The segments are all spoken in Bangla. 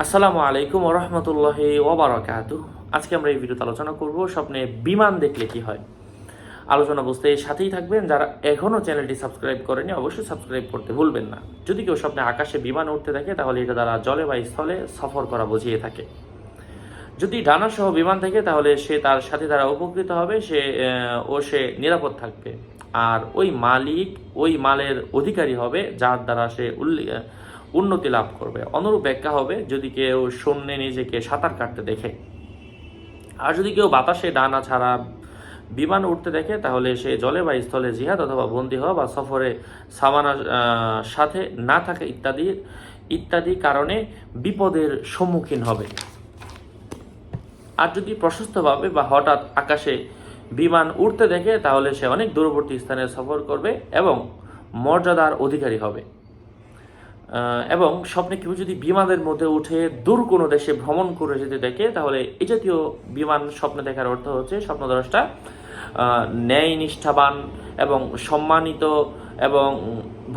আসসালামু আলাইকুম ওরহমতুল্লাহি ওবরাকাতু। আজকে আমরা এই ভিডিওতে আলোচনা করব স্বপ্নে বিমান দেখলে কি হয়। আলোচনা বুঝতে সাথেই থাকবেন যারা এখনও চ্যানেলটি সাবস্ক্রাইব করেনি অবশ্যই সাবস্ক্রাইব করতে ভুলবেন না। যদি কেউ স্বপ্নে আকাশে বিমান উঠতে থাকে তাহলে এটা দ্বারা জলে বা স্থলে সফর করা বুঝিয়ে থাকে। যদি ডানা সহ বিমান থাকে তাহলে সে তার সাথে দ্বারা উপকৃত হবে সে ও সে নিরাপদ থাকবে। আর ওই মালিক ওই মালের অধিকারী হবে যার দ্বারা সে উল্লে- আহ, উন্নতি লাভ করবে। অনুরূপ ব্যাখ্যা হবে যদি কেউ শূন্যে নিজেকে সাঁতার কাটতে দেখে। আর যদি কেউ বাতাসে ডানা ছাড়া বিমান উঠতে দেখে, তাহলে সে জলে বা স্থলে জিহাদ অথবা বন্দী হওয়া বা সফরে সামানার সাথে না থাকা ইত্যাদি ইত্যাদি কারণে বিপদের সম্মুখীন হবে। আর যদি প্রশস্তভাবে বা হঠাৎ আকাশে বিমান উড়তে দেখে, তাহলে সে অনেক দূরবর্তী স্থানে সফর করবে এবং মর্যাদার অধিকারী হবে। এবং স্বপ্নে কেউ যদি বিমানের মধ্যে উঠে দূর কোনো দেশে ভ্রমণ করে যেতে দেখে, তাহলে এই জাতীয় বিমান স্বপ্নে দেখার অর্থ হচ্ছে স্বপ্নদ্রষ্টা ন্যায় নিষ্ঠাবান এবং সম্মানিত এবং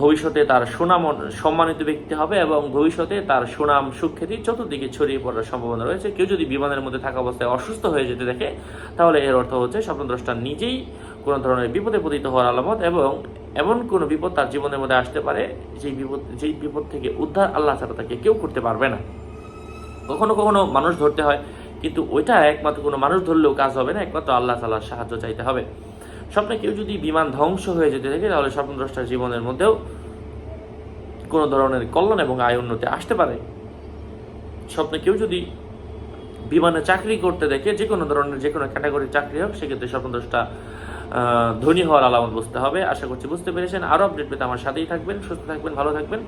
ভবিষ্যতে তার সুনাম, সম্মানিত ব্যক্তি হবে এবং ভবিষ্যতে তার সুনাম সুখ্যাতি চতুর্দিকে ছড়িয়ে পড়ার সম্ভাবনা রয়েছে। কেউ যদি বিমানের মধ্যে থাকা অবস্থায় অসুস্থ হয়ে যেতে দেখে, তাহলে এর অর্থ হচ্ছে স্বপ্নদ্রষ্টা নিজেই কোনো ধরনের বিপদে পতিত হওয়ার আলামত এবং এমন কোনো বিপদ তার জীবনের মধ্যে আসতে পারে, যেই বিপদ যেই বিপদ থেকে উদ্ধার আল্লাহ ছাড়া তাকে কেউ করতে পারবে না। কখনো কখনো মানুষ ধরতে হয়, কিন্তু ওইটা একমাত্র কোনো মানুষ ধরলেও কাজ হবে না, একমাত্র আল্লাহ তালার সাহায্য চাইতে হবে। স্বপ্নে কেউ যদি বিমান ধ্বংস হয়ে যেতে থাকে, তাহলে স্বপ্নদ্রষ্টার জীবনের মধ্যেও কোনো ধরনের কল্যাণ এবং আয় উন্নতি আসতে পারে। স্বপ্নে কেউ যদি বিমানে চাকরি করতে দেখে যে কোনো ধরনের যে কোনো ক্যাটাগরির চাকরি হোক, সেক্ষেত্রে স্বপ্নদ্রষ্টা ধনী হওয়ার আলামত বুঝতে হবে। আশা করছি বুঝতে পেরেছেন। আরও আপডেট পেতে আমার সাথেই থাকবেন, সুস্থ থাকবেন, ভালো থাকবেন।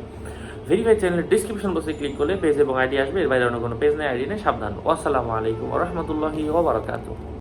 ভেরিফাই চ্যানেলের ডিসক্রিপশন বক্সে ক্লিক করলে পেজ এবং আইডি আসবে। এর বাইরে অন্য কোনো পেজ নেই আইডি নেই, সাবধান। আসসালামু আলাইকুম রহমতুল্লাহি ওবরাকাতুহ